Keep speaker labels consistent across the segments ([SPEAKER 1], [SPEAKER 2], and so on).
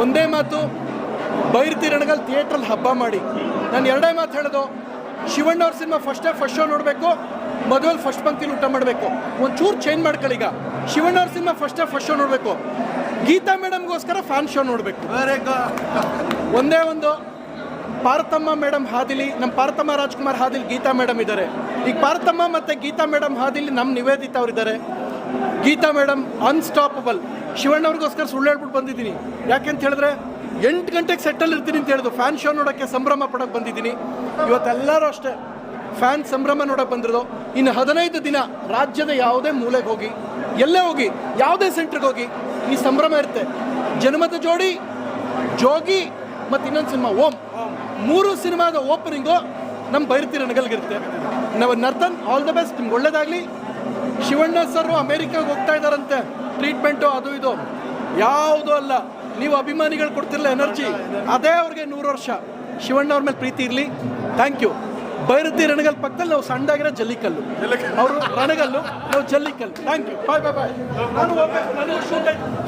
[SPEAKER 1] ಒಂದೇ ಮಾತು, ಬೈರ್ತಿ ರಣಗಲ್ ಥಿಯೇಟ್ರಲ್ಲಿ ಹಬ್ಬ ಮಾಡಿ. ನಾನು ಎರಡೇ ಮಾತು ಹೇಳೋದು ಶಿವಣ್ಣವ್ರ ಸಿನಿಮಾ ಫಸ್ಟೇ ಫಸ್ಟ್ ಶೋ ನೋಡಬೇಕು, ಮದುವೆಲಿ ಫಸ್ಟ್ ಪಂಕ್ತಿಲಿ ಊಟ ಮಾಡಬೇಕು. ಒಂಚೂರು ಚೇಂಜ್ ಮಾಡ್ಕೊಳ್ಳಿ ಈಗ. ಶಿವಣ್ಣ ಅವ್ರ ಸಿನಿಮಾ ಫಸ್ಟೇ ಫಸ್ಟ್ ಶೋ ನೋಡಬೇಕು. ಗೀತಾ ಮೇಡಮ್ಗೋಸ್ಕರ ಫ್ಯಾನ್ ಶೋ ನೋಡಬೇಕು. ಒಂದೇ ಒಂದು, ಪಾರ್ಥಮ್ಮ ಮೇಡಮ್ ಹಾದಿಲಿ ನಮ್ಮ ಪಾರ್ಥಮ್ಮ ರಾಜ್ಕುಮಾರ್ ಹಾದಿಲಿ ಗೀತಾ ಮೇಡಮ್ ಇದ್ದಾರೆ ಈಗ ಪಾರ್ಥಮ್ಮ ಮತ್ತು ಗೀತಾ ಮೇಡಮ್ ಹಾದಿಲಿ ನಮ್ಮ ನಿವೇದಿತ ಅವರಿದ್ದಾರೆ ಗೀತಾ ಮೇಡಮ್ ಅನ್ಸ್ಟಾಪಬಲ್ ಶಿವಣ್ಣ ಅವ್ರಿಗೋಸ್ಕರ ಸುಳ್ಳು ಹೇಳ್ಬಿಟ್ಟು ಬಂದಿದ್ದೀನಿ. ಯಾಕೆಂತ ಹೇಳಿದ್ರೆ, ಎಂಟು ಗಂಟೆಗೆ ಸೆಟ್ಟಲ್ಲಿ ಇರ್ತೀನಿ ಅಂತ ಹೇಳಿದ್ರು. ಫ್ಯಾನ್ ಶೋ ನೋಡೋಕ್ಕೆ ಸಂಭ್ರಮ ಪಡೋಕ್ಕೆ ಬಂದಿದ್ದೀನಿ. ಇವತ್ತೆಲ್ಲರೂ ಅಷ್ಟೇ ಫ್ಯಾನ್ ಸಂಭ್ರಮ ನೋಡೋಕೆ ಬಂದಿರೋದು. ಇನ್ನು ಹದಿನೈದು ದಿನ ರಾಜ್ಯದ ಯಾವುದೇ ಮೂಲೆಗೆ ಹೋಗಿ, ಎಲ್ಲೇ ಹೋಗಿ, ಯಾವುದೇ ಸೆಂಟ್ರಿಗೆ ಹೋಗಿ, ಈ ಸಂಭ್ರಮ ಇರುತ್ತೆ. ಜನ್ಮದ ಜೋಡಿ, ಜೋಗಿ ಮತ್ತು ಇನ್ನೊಂದು ಸಿನಿಮಾ ಓಂ. ಮೂರು ಸಿನಿಮಾದ ಓಪನಿಂಗು ನಮ್ಮ ಬೈರ್ತಿರ ನಗಲ್ಗಿರುತ್ತೆ ನಾವು ನರ್ತನ್ ಆಲ್ ದ ಬೆಸ್ಟ್ ನಿಮ್ಗೆ ಒಳ್ಳೇದಾಗಲಿ. ಶಿವಣ್ಣ ಸರ್ ಅಮೇರಿಕಾಗೆ ಹೋಗ್ತಾ ಇದ್ದಾರಂತೆ. ಟ್ರೀಟ್ಮೆಂಟು ಅದು ಇದು. ಯಾವುದೂ ಅಲ್ಲ. ನೀವು ಅಭಿಮಾನಿಗಳು ಕೊಡ್ತಿರಲ್ಲ ಎನರ್ಜಿ ಅದೇ ಅವ್ರಿಗೆ ನೂರು ವರ್ಷ. ಶಿವಣ್ಣ ಅವ್ರ ಮೇಲೆ ಪ್ರೀತಿ ಇರಲಿ. ಥ್ಯಾಂಕ್ ಯು ಬೈರತಿ ರಣಗಲ್ ಪಕ್ಕದಲ್ಲಿ ನಾವು ಸಣ್ಣದಾಗಿರೋ ಜಲ್ಲಿಕಲ್ಲು. ಅವರು ರಣಗಲ್ಲು ನಾವು ಜಲ್ಲಿಕಲ್ಲು. ಥ್ಯಾಂಕ್ ಯು ಬಾಯ್ ಬಾಯ್ ಬಾಯ್ ನಾನು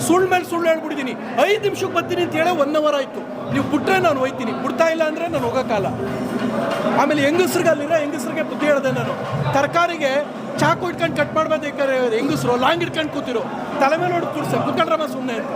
[SPEAKER 1] ಸುಳ್ಳು ಮೇಲೆ ಸುಳ್ಳು ಹೇಳ್ಬಿಟ್ಟಿದ್ದೀನಿ. ಐದು ನಿಮಿಷಕ್ಕೆ ಬರ್ತೀನಿ ಅಂತ ಹೇಳಿ ಒನ್ ಅವರ್ ಆಯಿತು. ನೀವು ಬಿಟ್ಟರೆ ನಾನು ಹೋಯ್ತೀನಿ. ಬಿಡ್ತಾ ಇಲ್ಲ ಅಂದರೆ ನಾನು ಹೋಗೋಕ್ಕಲ್ಲ ಆಮೇಲೆ ಹೆಂಗಸ್ರಿಗೆ ಅಲ್ಲಿರೋ ಹೆಂಗಸ್ರಿಗೆ ಬುದ್ಧಿ ಹೇಳಿದೆ ನಾನು. ತರಕಾರಿಗೆ ಚಾಕು ಇಟ್ಕೊಂಡು ಕಟ್ ಮಾಡ್ಬೇಕಾದ್ರೆ ಹೆಂಗಸ್ರು ಲಾಂಗ್ ಇಟ್ಕೊಂಡು ಕೂತಿರೋ. ತಲೆ ಮೇಲೆ ನೋಡಿ ತುರ್ಸ. ಕುತ್ಕೊಂಡ್ರಮ್ಮ ಸುಮ್ಮನೆ ಅಂತ.